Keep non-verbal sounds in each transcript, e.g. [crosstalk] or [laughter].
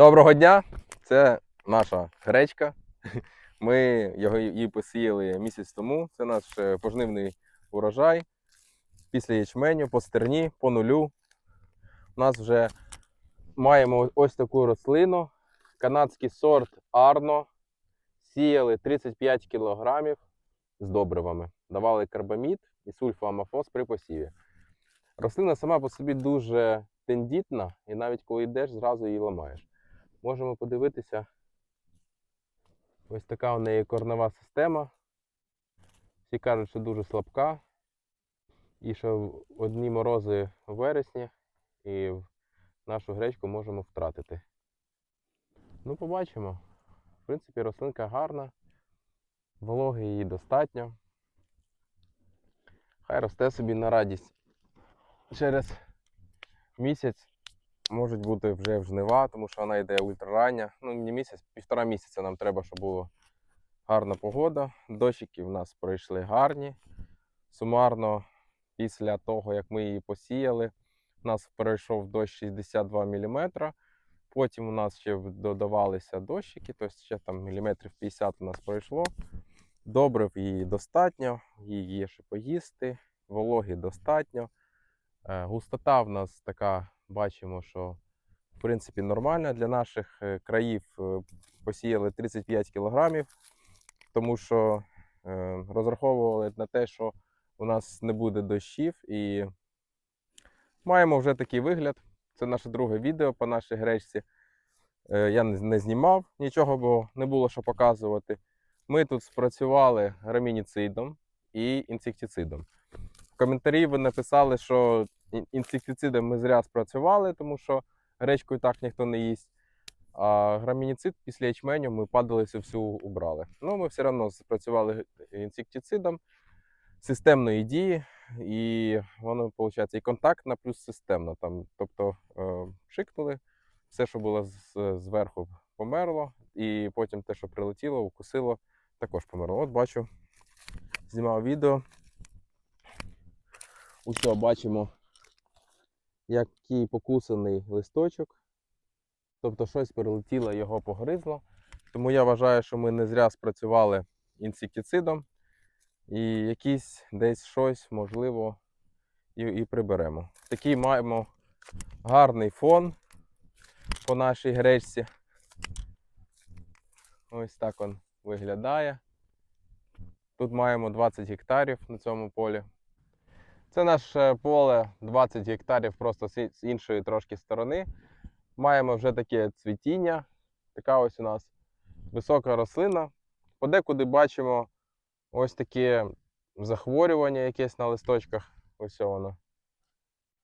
Доброго дня! Це наша гречка. [laughs] Ми його, її посіяли місяць тому. Це наш е, пожнивний урожай. Після ячменю, по стерні, по нулю. У нас вже маємо ось таку рослину. Канадський сорт Арно. Сіяли 35 кг з добривами. Давали карбамід і сульфоамофос при посіві. Рослина сама по собі дуже тендітна, і навіть коли йдеш, зразу її ламаєш. Можемо подивитися. Ось така у неї корнова система. Всі кажуть, що дуже слабка. І що одні морози в вересні і нашу гречку можемо втратити. Ну, побачимо. В принципі, рослинка гарна, вологи її достатньо. Хай росте собі на радість. Через місяць можуть бути вже в жнива, тому що вона йде ультрарання. Ну, не місяць, півтора місяця нам треба, щоб була гарна погода. Дощики в нас пройшли гарні. Сумарно, після того, як ми її посіяли, у нас пройшов дощ 62 мм. Потім у нас ще додавалися дощики, тобто ще там міліметрів 50 у нас пройшло. Добрив її достатньо, її є що поїсти, вологи достатньо. Е, Густота в нас така, бачимо, що в принципі нормальна для наших е, країв. е, Посіяли 35 кг, тому що е, розраховували на те, що у нас не буде дощів, і маємо вже такий вигляд. Це наше друге відео по нашій гречці. Я не знімав нічого, бо не було що показувати. Ми тут спрацювали грамініцидом і інсектицидом. В коментарі ви написали, що інсектицидом ми зря спрацювали, тому що гречку так ніхто не їсть. А грамініцид після ячменю ми падалицю всю убрали. Ну, ми все одно спрацювали інсектицидом системної дії, і воно, виходить, і контактна, плюс системна. Там, тобто е, шикнули, все, що було зверху, померло, і потім те, що прилетіло, укусило, також померло. От бачу, знімав відео. Усього бачимо, який покусаний листочок. Тобто щось прилетіло, його погризло. Тому я вважаю, що ми не зря спрацювали інсектицидом. І якийсь десь щось, можливо, і, і приберемо. Такий маємо гарний фон по нашій гречці. Ось так він виглядає. Тут маємо 20 гектарів на цьому полі. Це наше поле 20 гектарів просто з іншої трошки сторони. Маємо вже таке цвітіння. Така ось у нас висока рослина. Подекуди бачимо ось таке захворювання якесь на листочках. Ось воно.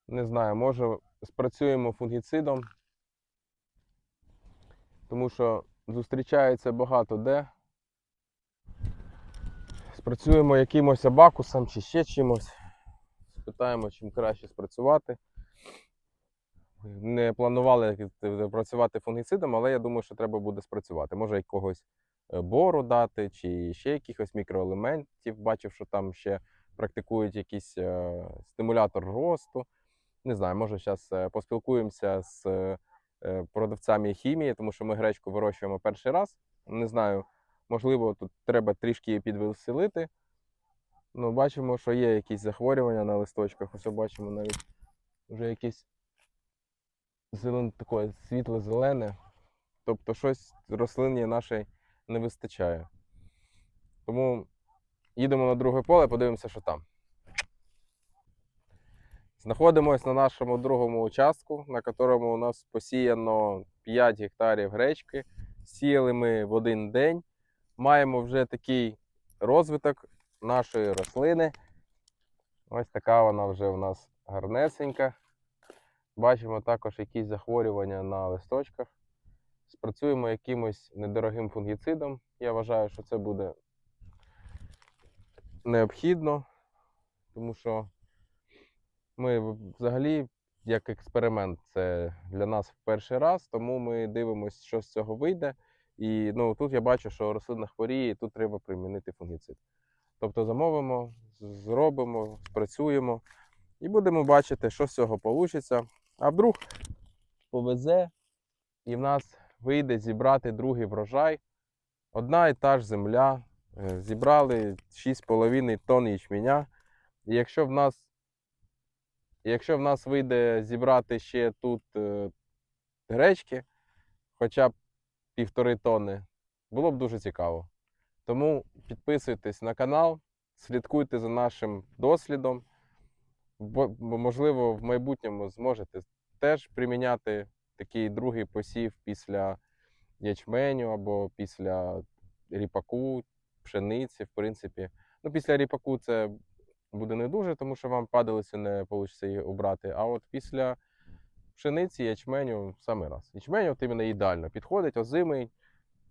Не знаю, може спрацюємо фунгіцидом, тому що зустрічається багато де. Спрацюємо якимось абакусом чи ще чимось. Спитаємо, чим краще спрацювати. Не планували е, працювати фунгіцидом, але я думаю, що треба буде спрацювати. Може якогось е, бору дати, чи ще якихось мікроелементів. Бачив, що там ще практикують якийсь е, стимулятор росту. Не знаю, може зараз поспілкуємося з е, продавцями хімії, тому що ми гречку вирощуємо перший раз. Не знаю, можливо, тут треба трішки її підвеселити. Ну, бачимо, що є якісь захворювання на листочках. Ось бачимо навіть вже якісь зелен, таке світло-зелене. Тобто щось рослині нашій не вистачає. Тому їдемо на друге поле, подивимося, що там. Знаходимось на нашому другому участку, на якому у нас посіяно 5 гектарів гречки. Сіяли ми в один день. Маємо вже такий розвиток нашої рослини. Ось така вона вже у нас гарнесенька. Бачимо також якісь захворювання на листочках. Спрацюємо якимось недорогим фунгіцидом. Я вважаю, що це буде необхідно, тому що ми взагалі, як експеримент, це для нас в перший раз, тому ми дивимося, що з цього вийде. І ну, тут я бачу, що рослина хворіє, і тут треба примінити фунгіцид. Тобто замовимо, зробимо, спрацюємо і будемо бачити, що з цього вийде. А вдруг повезе, і в нас вийде зібрати другий врожай. Одна і та ж земля. е, Зібрали 6,5 тонн ячменя. І якщо в нас, якщо в нас вийде зібрати ще тут е, гречки, хоча б півтори тонни, було б дуже цікаво. Тому підписуйтесь на канал, слідкуйте за нашим дослідом. Бо, можливо, в майбутньому зможете теж приміняти такий другий посів після ячменю або після ріпаку, пшениці, в принципі. Ну, після ріпаку це буде не дуже, тому що вам падалицю не вийде її обрати. А от після пшениці, ячменю в самий раз. Ячменю от іменно ідеально підходить, озимий.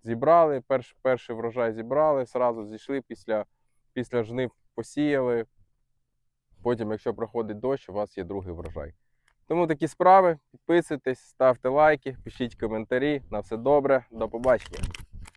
Зібрали, перш, перший врожай зібрали, зразу зійшли після, після жнив посіяли. Потім, якщо проходить дощ, у вас є другий врожай. Тому такі справи. Підписуйтесь, ставте лайки, пишіть коментарі. На все добре. До побачення.